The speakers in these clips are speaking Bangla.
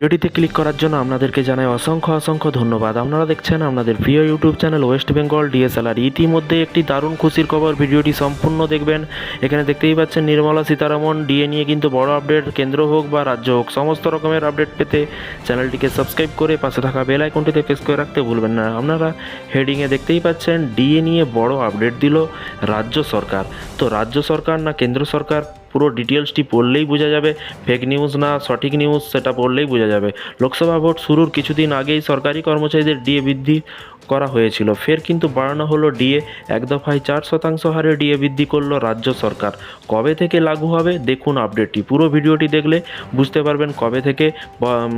ভিডিওটিতে ক্লিক করার জন্য আপনাদেরকে জানাই অসংখ্য অসংখ্য ধন্যবাদ। আপনারা দেখছেন আপনাদের প্রিয় YouTube channel West Bengal DSLR ইতিমধ্যে একটি দারুণ খুশির খবর, ভিডিওটি সম্পূর্ণ দেখবেন। এখানে দেখতেই পাচ্ছেন নির্মলা সীতারামন ডিএ নিয়ে কিন্তু বড় আপডেট কেন্দ্র হোক বা রাজ্য হোক, সমস্ত রকমের আপডেট পেতে চ্যানেলটিকে সাবস্ক্রাইব করে পাশে থাকা বেল আইকনটিতে প্রেস করে রাখতে ভুলবেন না। আপনারা হেডিংয়ে দেখতেই পাচ্ছেন ডিএ নিয়ে বড় আপডেট দিল রাজ্য সরকার। তো রাজ্য সরকার না কেন্দ্র সরকার? পুরো ডিটেলসটি পড়লেই বোঝা যাবে। ফেক নিউজ না, সঠিক নিউজ সেটা পড়লেই বোঝা যাবে। লোকসভা ভোট শুরুর কিছুদিন আগেই সরকারি কর্মচারীদের ডিএ বৃদ্ধি করা হয়েছিল। ফের কিন্তু বাড়ানো হলো ডিএ এক দফায় চার শতাংশ হারে ডিএ বৃদ্ধি করল রাজ্য সরকার। কবে থেকে লাগু হবে? দেখুন আপডেটটি পুরো ভিডিওটি দেখলে বুঝতে পারবেন কবে থেকে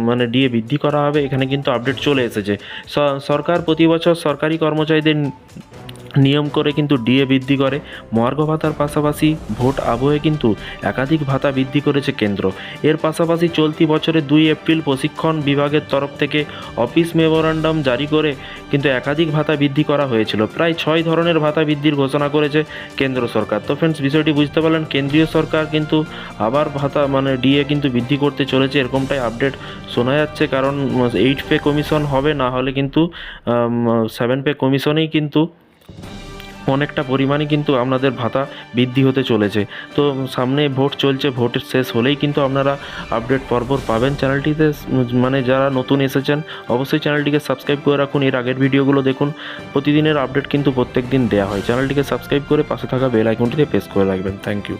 মানে ডিএ বৃদ্ধি করা হবে। এখানে কিন্তু আপডেট চলে এসেছে। সরকার প্রতি বছর সরকারি কর্মচারীদের নিয়ম করে কিন্তু ডিএ বৃদ্ধি করে। মহার্ঘ ভাতার পাশাপাশি ভোট আবহে কিন্তু একাধিক ভাতা বৃদ্ধি করেছে কেন্দ্র। এর পাশাপাশি চলতি বছরে দুই এপ্রিল প্রশিক্ষণ বিভাগের তরফ থেকে অফিস মেমোরান্ডাম জারি করে কিন্তু একাধিক ভাতা বৃদ্ধি করা হয়েছিল। প্রায় ছয় ধরনের ভাতা বৃদ্ধির ঘোষণা করেছে কেন্দ্র সরকার। তো ফ্রেন্ডস বিষয়টি বুঝতে পারলেন, কেন্দ্রীয় সরকার কিন্তু আবার ভাতা মানে ডিএ কিন্তু বৃদ্ধি করতে চলেছে, এরকমটাই আপডেট শোনা যাচ্ছে। কারণ এইট পে কমিশন হবে, না হলে কিন্তু সেভেন পে কমিশনেই কিন্তু অনেকটা পরিমাণে কিন্তু আপনাদের ভাতা বৃদ্ধি হতে চলেছে। তো সামনে ভোট চলছে, ভোট শেষ হলেই কিন্তু আপনারা আপডেট পরপর পাবেন চ্যানেলটিতে। মানে যারা নতুন এসেছেন, অবশ্যই চ্যানেলটিকে সাবস্ক্রাইব করে রাখুন। এর আগের ভিডিওগুলো দেখুন। প্রতিদিনের আপডেট কিন্তু প্রত্যেক দিন দেওয়া হয়। চ্যানেলটিকে সাবস্ক্রাইব করে পাশে থাকা বেল আইকনটিতে প্রেস করে রাখবেন। Thank you